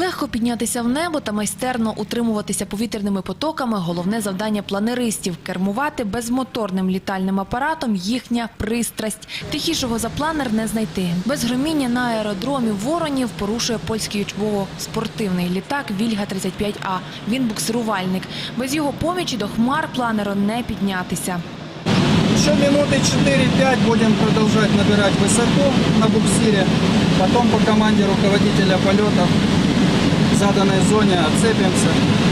Легко піднятися в небо та майстерно утримуватися повітряними потоками – головне завдання планеристів. Кермувати безмоторним літальним апаратом – їхня пристрасть. Тихішого за планер не знайти. Без громіння на аеродромі Воронів порушує польський учбово-спортивний літак Вільга-35А. Він буксирувальник. Без його помічі до хмар планеру не піднятися. Еще минуты 4-5 будем продолжать набирать высоту на буксире. Потом по команде руководителя полетов заданной зоне отцепимся.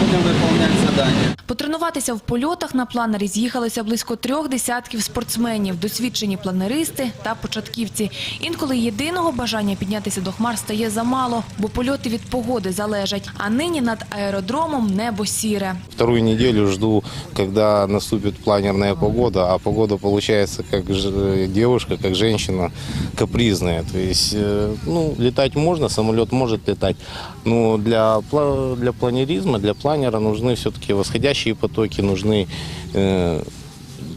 Будем выполнять задание. Потренуватися в польотах на планері з'їхалося близько трьох десятків спортсменів, досвідчені планеристи та початківці. Інколи єдиного бажання піднятися до хмар стає замало, бо польоти від погоди залежать. А нині над аеродромом небо сіре. Вторую неделю жду, когда наступит планерная погода, а погода получается как ж- девушка, как женщина капризная. То есть, э, ну, летать можно, самолет может летать, но для, пла- для планеризма, для планера нужны все-таки восходящие потоки, нужны э,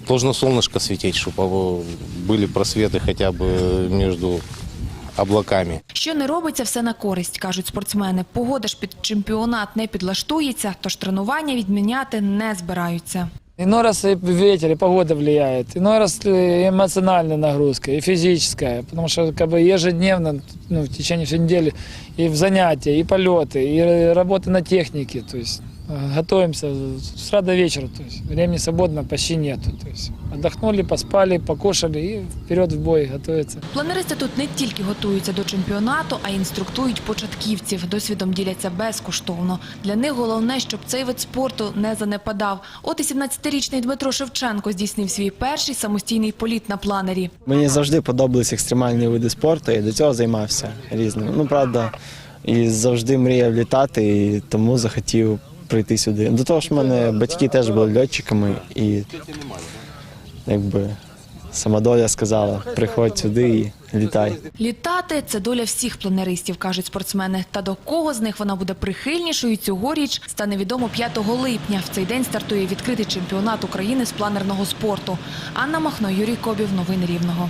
должно солнышко светить, чтобы были просветы хотя бы между облаками. Що не робиться, все на користь, кажуть спортсмени. Погода ж під чемпіонат не підлаштується, тож тренування відміняти не збираються. Иной раз и ветер, и погода влияет. Иной раз и эмоциональная нагрузка, и физическая. Потому что как бы ежедневно, ну, в течение всей недели, и в занятия, и полеты, и работа на технике. То есть э, готовимся с утра до вечера. То есть времени свободно почти нету. То есть отдохнули, поспали, покушали и вперед в бой готовиться. Планеристи тут не тільки готуються до чемпіонату, а й інструктують початківців. Досвідом діляться безкоштовно. Для них головне, щоб цей вид спорту не занепадав. От і 17-річний Дмитро Шевченко здійснив свій перший самостійний політ на планері. Мені завжди подобались екстремальні види спорту, і до цього займався різним. Ну, правда, і завжди мріяв літати, і тому захотів прийти сюди. До того ж, в мене батьки теж були льотчиками, і якби сама доля сказала, приходь сюди і літай. Літати – це доля всіх планеристів, кажуть спортсмени. Та до кого з них вона буде прихильнішою цьогоріч, стане відомо 5 липня. В цей день стартує відкритий чемпіонат України з планерного спорту. Анна Махно, Юрій Кобів. Новини Рівного.